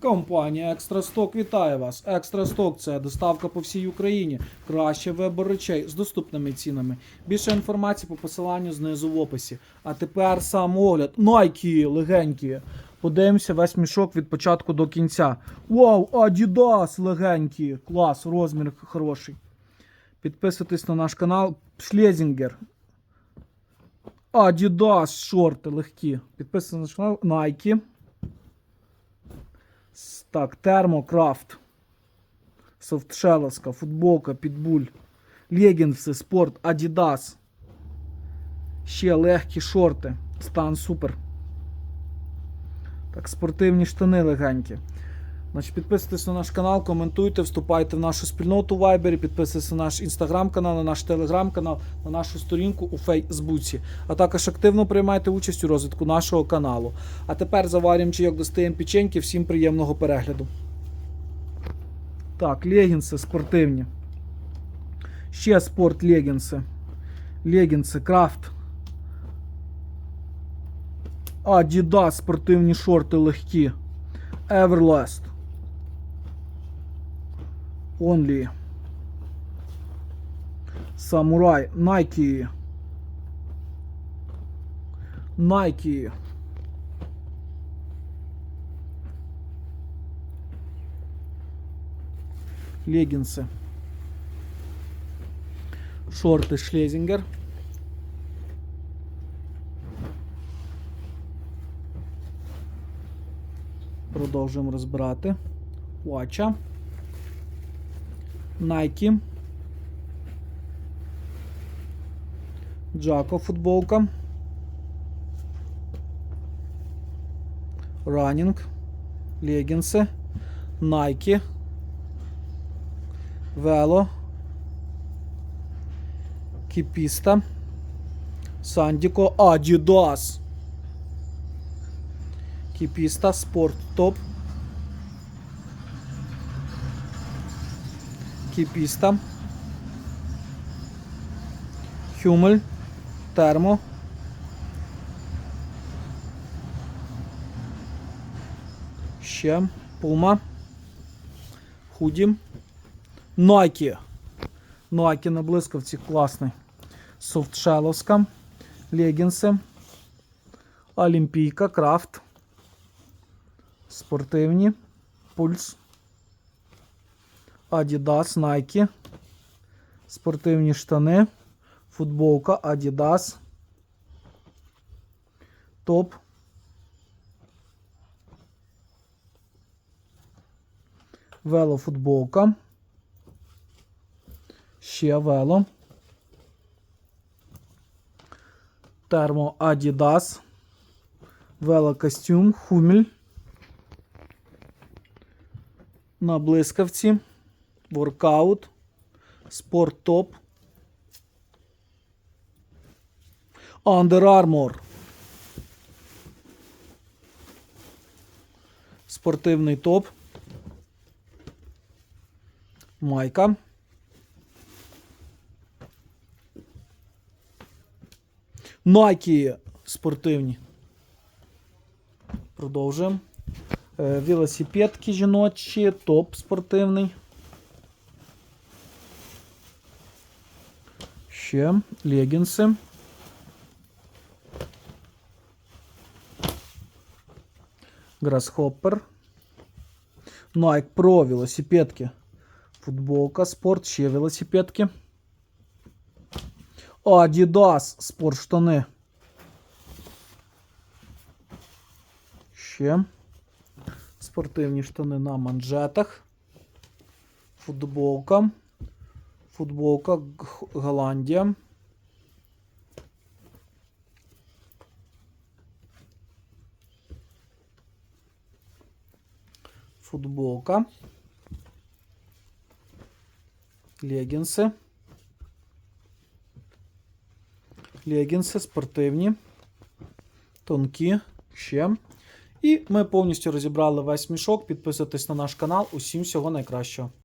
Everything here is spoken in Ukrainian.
Компанія Екстрасток вітає вас. Екстрасток це доставка по всій Україні. Краще вибор речей з доступними цінами. Більше інформації по посиланню знизу в описі. А тепер сам огляд. Найкі легенькі. Подивимося весь мішок від початку до кінця. Вау, Adidas легенькі. Клас, розмір хороший. Підписуйтесь на наш канал. Шлезінгер. Adidas шорти легкі. Підписуйтесь на наш канал. Nike. Так, термокрафт. Софтшеловська, футболка, підбуль. Легінси, спорт, адідас. Ще легкі шорти. Стан супер. Так, спортивні штани легенькі. Значить, підписуйтесь на наш канал, коментуйте, вступайте в нашу спільноту в Viber, підписуйтесь на наш інстаграм-канал, на наш телеграм-канал, на нашу сторінку у Фейсбуці. А також активно приймайте участь у розвитку нашого каналу. А тепер заварюємо чайок, достаємо печеньки. Всім приємного перегляду. Так, легінси спортивні. Ще спорт легінси. Легінси, крафт. Adidas спортивні шорти легкі. Everlast. Only. Samurai. Nike. Nike. Легінси. Шорти Шлезінгер. Продовжуємо розбирати. Watcha. Nike. Джако футболка. Раннинг. Легінси. Nike. Вело. Кіпіста. Сандіко. Adidas. Кіпіста. Спорт топ. Кіпіста. Хюмель. Термо. Ще. Пума. Худі. Nike. Nike на блискавці класний. Софтшеловська. Легінси. Олімпійка. Крафт. Спортивні. Пульс. Adidas, Nike. Спортивні штани. Футболка Adidas. Топ. Велофутболка. Ще вело. Термо Adidas. Велокостюм. Хумель. На блискавці. Воркаут. Спорт топ. Under Armour. Спортивний топ. Майка. Nike спортивні. Продовжуємо. Е, Велосипедки жіночі, топ спортивний. Ще легінси. Грасхоппер. Nike Pro велосипедки. Футболка, спорт, ще велосипедки. Adidas спорт штани. Ще. Спортивні штани на манжетах. Футболка. Футболка Голландія. Футболка. Легінси. Легінси спортивні. Тонкі. Ще. І ми повністю розібрали весь мішок. Підписуйтесь на наш канал. Усім всього найкращого.